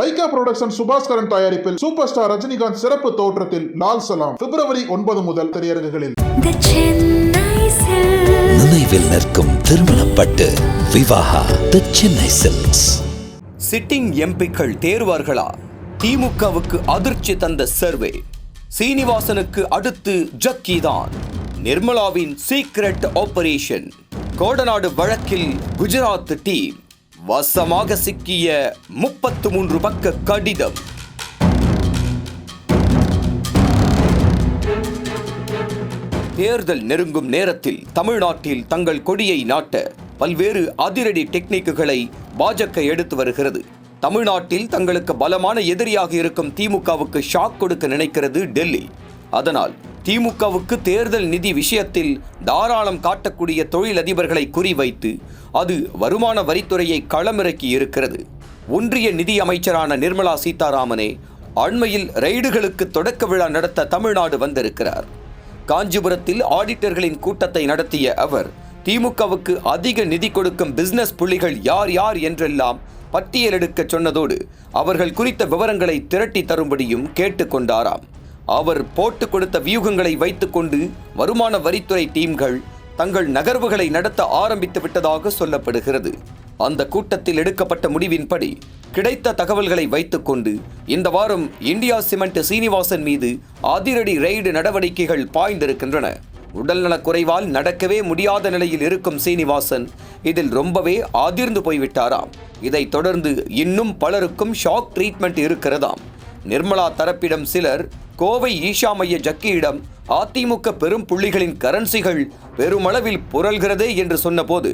Lyca production Subaskaran தயாரிப்பில் super star Rajinikanth சிறப்பு தோற்றத்தில் லால் சலாம். பிப்ரவரி ஒன்பது முதல் திரையரங்குகளில். நினைவில் நிற்கும் திருமணப்பட்டு Vivaha the Chennai silks sitting எம்பிக்கள் தேர்வார்களா திமுகவுக்கு அதிர்ச்சி தந்த சர்வே. சீனிவாசனுக்கு அடுத்து ஜக்கி தான் நிர்மலாவின் சீக்ரெட் ஆபரேஷன் கோடநாடு வழக்கில் குஜராத் டீம் வசமாக சிக்கிய முப்பத்து மூன்று பக்க கடிதம். தேர்தல் நெருங்கும் நேரத்தில் தமிழ்நாட்டில் தங்கள் கொடியை நாட்ட பல்வேறு அதிரடி டெக்னிக்குகளை பாஜக எடுத்து வருகிறது. தமிழ்நாட்டில் தங்களுக்கு பலமான எதிரியாக இருக்கும் திமுகவுக்கு ஷாக் கொடுக்க நினைக்கிறது டெல்லி. அதனால் திமுகவுக்கு தேர்தல் நிதி விஷயத்தில் தாராளம் காட்டக்கூடிய தொழிலதிபர்களை குறிவைத்து அது வருமான வரித்துறையை களமிறக்கி இருக்கிறது. ஒன்றிய நிதி அமைச்சரான நிர்மலா சீதாராமனே அண்மையில் ரெய்டுகளுக்கு தொடக்க விழா நடத்த தமிழ்நாடு வந்திருக்கிறார். காஞ்சிபுரத்தில் ஆடிட்டர்களின் கூட்டத்தை நடத்திய அவர் திமுகவுக்கு அதிக நிதி கொடுக்கும் பிசினஸ் புள்ளிகள் யார் யார் என்றெல்லாம் பட்டியலெடுக்க சொன்னதோடு அவர்கள் குறித்த விவரங்களை திரட்டி தரும்படியும் கேட்டுக்கொண்டாராம் அவர் போட்டு கொடுத்த வியூகங்களை வைத்துக்கொண்டு வருமான வரித்துறை டீம்கள் தங்கள் நகர்வுகளை நடத்த ஆரம்பித்து விட்டதாக சொல்லப்படுகிறது. அந்த கூட்டத்தில் எடுக்கப்பட்ட முடிவின்படி கிடைத்த தகவல்களை வைத்துக்கொண்டு இந்த வாரம் இந்தியா சிமெண்ட் சீனிவாசன் மீது அதிரடி ரெய்டு நடவடிக்கைகள் பாய்ந்திருக்கின்றன. உடல்நலக் குறைவால் நடக்கவே முடியாத நிலையில் இருக்கும் சீனிவாசன் இதில் ரொம்பவே அதிர்ந்து போய்விட்டாராம். இதைத் தொடர்ந்து இன்னும் பலருக்கும் ஷாக் ட்ரீட்மெண்ட் இருக்கிறதாம். நிர்மலா தரப்பிடம் சிலர் கோவை ஈஷா மைய ஜக்கியிடம் அதிமுக பெரும் புள்ளிகளின் கரன்சிகள் பெருமளவில் புரள்கிறதே என்று சொன்னபோது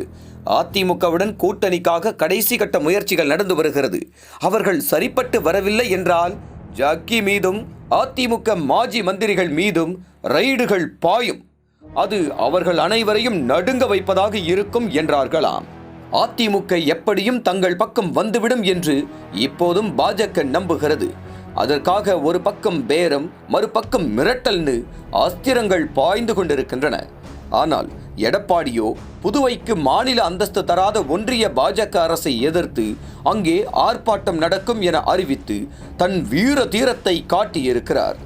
அதிமுகவுடன் கூட்டணிக்காக கடைசி கட்ட முயற்சிகள் நடந்து வருகிறது. அவர்கள் சரிப்பட்டு வரவில்லை என்றால் ஜக்கி மீதும் அதிமுக மாஜி மந்திரிகள் மீதும் ரைடுகள் பாயும். அது அவர்கள் அனைவரையும் நடுங்க வைப்பதாக இருக்கும் என்றார்களாம். அதிமுக எப்படியும் தங்கள் பக்கம் வந்துவிடும் என்று இப்போதும் பாஜக நம்புகிறது. அதற்காக ஒரு பக்கம் பேரம் மறுபக்கம் மிரட்டல்னு அஸ்திரங்கள் பாய்ந்து கொண்டிருக்கின்றன. ஆனால் எடப்பாடியோ புதுவைக்கு மாநில அந்தஸ்து தராத ஒன்றிய பாஜக அரசை எதிர்த்து அங்கே ஆர்ப்பாட்டம் நடக்கும் என அறிவித்து தன் வீர தீரத்தை காட்டியிருக்கிறார்.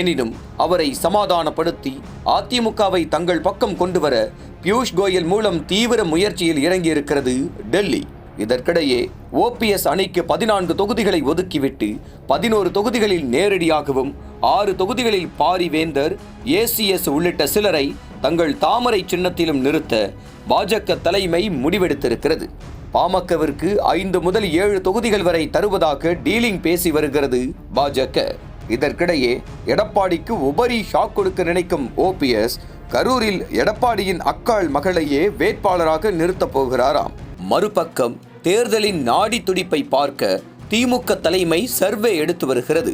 எனினும் அவரை சமாதானப்படுத்தி அதிமுகவை தங்கள் பக்கம் கொண்டு வர பியூஷ் கோயல் மூலம் தீவிர முயற்சியில் இறங்கியிருக்கிறது டெல்லி. இதற்கிடையே ஓபிஎஸ் அணிக்கு பதினான்கு தொகுதிகளை ஒதுக்கிவிட்டு பதினோரு தொகுதிகளில் நேரடியாகவும் ஆறு தொகுதிகளில் பாரிவேந்தர் ஏசிஎஸ் உள்ளிட்ட சிலரை தங்கள் தாமரை சின்னத்திலும் நிறுத்த பாஜக தலைமை முடிவெடுத்திருக்கிறது. பாமகவிற்கு ஐந்து முதல் ஏழு தொகுதிகள் வரை தருவதாக டீலிங் பேசி வருகிறது பாஜக. இதற்கிடையே எடப்பாடிக்கு உபரி ஷாக் கொடுக்க நினைக்கும் ஓபிஎஸ் கரூரில் எடப்பாடியின் அக்காள் மகளையே வேட்பாளராக நிறுத்தப் போகிறாராம். மறுபக்கம் தேர்தலின் நாடி துடிப்பை பார்க்க திமுக தலைமை சர்வே எடுத்து வருகிறது.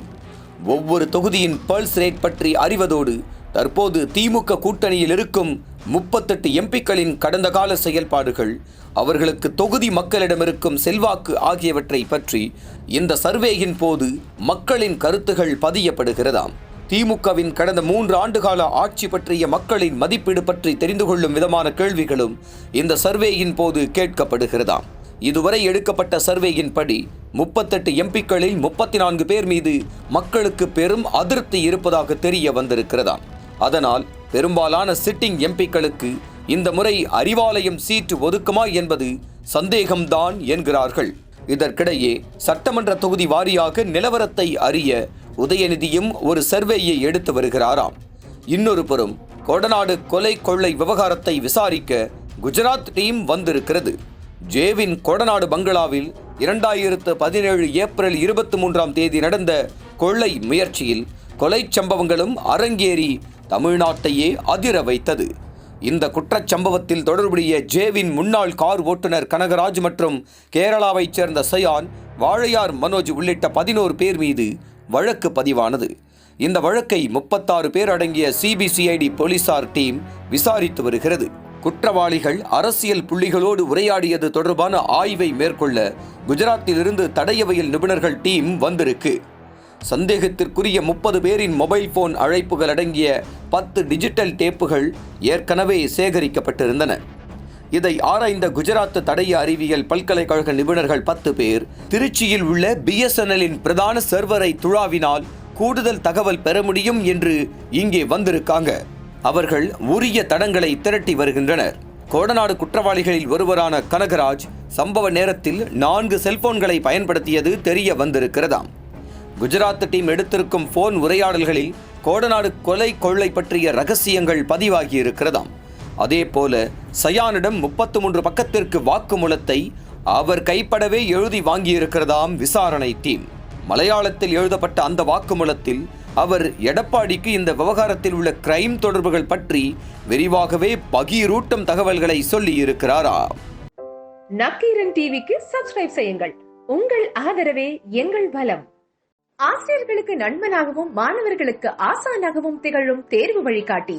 ஒவ்வொரு தொகுதியின் பல்ஸ் ரேட் பற்றி அறிவதோடு தற்போது திமுக கூட்டணியில் இருக்கும் முப்பத்தெட்டு எம்பிக்களின் கடந்த கால செயல்பாடுகள் அவர்களுக்கு தொகுதி மக்களிடம் இருக்கும் செல்வாக்கு ஆகியவற்றை பற்றி இந்த சர்வேயின் போது மக்களின் கருத்துகள் பதியப்படுகிறதாம். திமுகவின் கடந்த மூன்று ஆண்டுகால ஆட்சி பற்றிய மக்களின் மதிப்பீடு பற்றி தெரிந்து கொள்ளும் விதமான கேள்விகளும் இந்த சர்வேயின் போது கேட்கப்படுகிறதாம் இதுவரை எடுக்கப்பட்ட சர்வேயின் படி முப்பத்தெட்டு எம்பிக்களில் முப்பத்தி நான்கு பேர் மீது மக்களுக்கு பெரும் அதிருப்தி இருப்பதாக தெரிய வந்திருக்கிறதாம் அதனால் பெரும்பாலான சிட்டிங் எம்பிக்களுக்கு இந்த முறை அறிவாலயம் சீட்டு ஒதுக்குமா என்பது சந்தேகம்தான் என்கிறார்கள். இதற்கிடையே சட்டமன்ற தொகுதி வாரியாக நிலவரத்தை அறிய உதயநிதியும் ஒரு சர்வேயை எடுத்து வருகிறாராம். இன்னொரு புறம் கொடநாடு கொலை கொள்ளை விவகாரத்தை விசாரிக்க குஜராத் டீம் வந்திருக்கிறது. ஜேவின் கொடநாடு பங்களாவில் இரண்டாயிரத்து பதினேழு ஏப்ரல் இருபத்தி மூன்றாம் தேதி நடந்த கொள்ளை முயற்சியில் கொலை சம்பவங்களும் அரங்கேறி தமிழ்நாட்டையே அதிர வைத்தது. இந்த குற்றச்சம்பவத்தில் தொடர்புடைய ஜேவின் முன்னாள் கார் ஓட்டுநர் கனகராஜ் மற்றும் கேரளாவைச் சேர்ந்த சயான் வாழையார் மனோஜ் உள்ளிட்ட பதினோரு பேர் மீது வழக்கு பதிவானது. இந்த வழக்கை முப்பத்தாறு பேர் அடங்கிய சிபிசிஐடி போலீசார் டீம் விசாரித்து வருகிறது. குற்றவாளிகள் அரசியல் புள்ளிகளோடு உரையாடியது தொடர்பான ஆய்வை மேற்கொள்ள குஜராத்திலிருந்து தடையவையில் நிபுணர்கள் டீம் வந்திருக்கு. சந்தேகத்திற்குரிய முப்பது பேரின் மொபைல் போன் அழைப்புகள் அடங்கிய பத்து டிஜிட்டல் டேப்புகள் ஏற்கனவே சேகரிக்கப்பட்டிருந்தன. இதை ஆராய்ந்த குஜராத் தடய அறிவியல் பல்கலைக்கழக நிபுணர்கள் பத்து பேர். திருச்சியில் உள்ள பிஎஸ்என்எல்லின் பிரதான சர்வரை துழாவினால் கூடுதல் தகவல் பெற முடியும் என்று இங்கே வந்திருக்காங்க. அவர்கள் உரிய தடங்களை திரட்டி வருகின்றனர். கோடநாடு குற்றவாளிகளில் ஒருவரான கனகராஜ் சம்பவ நேரத்தில் நான்கு செல்போன்களை பயன்படுத்தியது தெரிய வந்திருக்கிறதாம். குஜராத் டீம் எடுத்திருக்கும் போன் உரையாடல்களில் கோடநாடு கொலை கொள்ளை பற்றிய ரகசியங்கள் பதிவாகி இருக்கிறதாம் அதே போல சயானிடம் முப்பத்து மூன்று பக்கத்திற்கு வாக்குமூலத்தை அவர் கைப்படவே எழுதி வாங்கியிருக்கிறதாம் விசாரணை டீம். மலையாளத்தில் எழுதப்பட்ட அந்த வாக்குமூலத்தில் அவர் எடப்பாடிக்கு இந்த விவகாரத்தில் உள்ள கிரைம் தொடர்புகள் பற்றி விரிவாகவே பகீரூட்டும் தகவல்களை சொல்லி இருக்கிறாரா நக்கீரன் டிவிக்கு சப்ஸ்கிரைப் செய்யுங்கள். உங்கள் ஆதரவே எங்கள் பலம். ஆசிரியர்களுக்கு நண்பனாகவும் மாணவர்களுக்கு ஆசானாகவும் திகழும் தேர்வு வழிகாட்டி.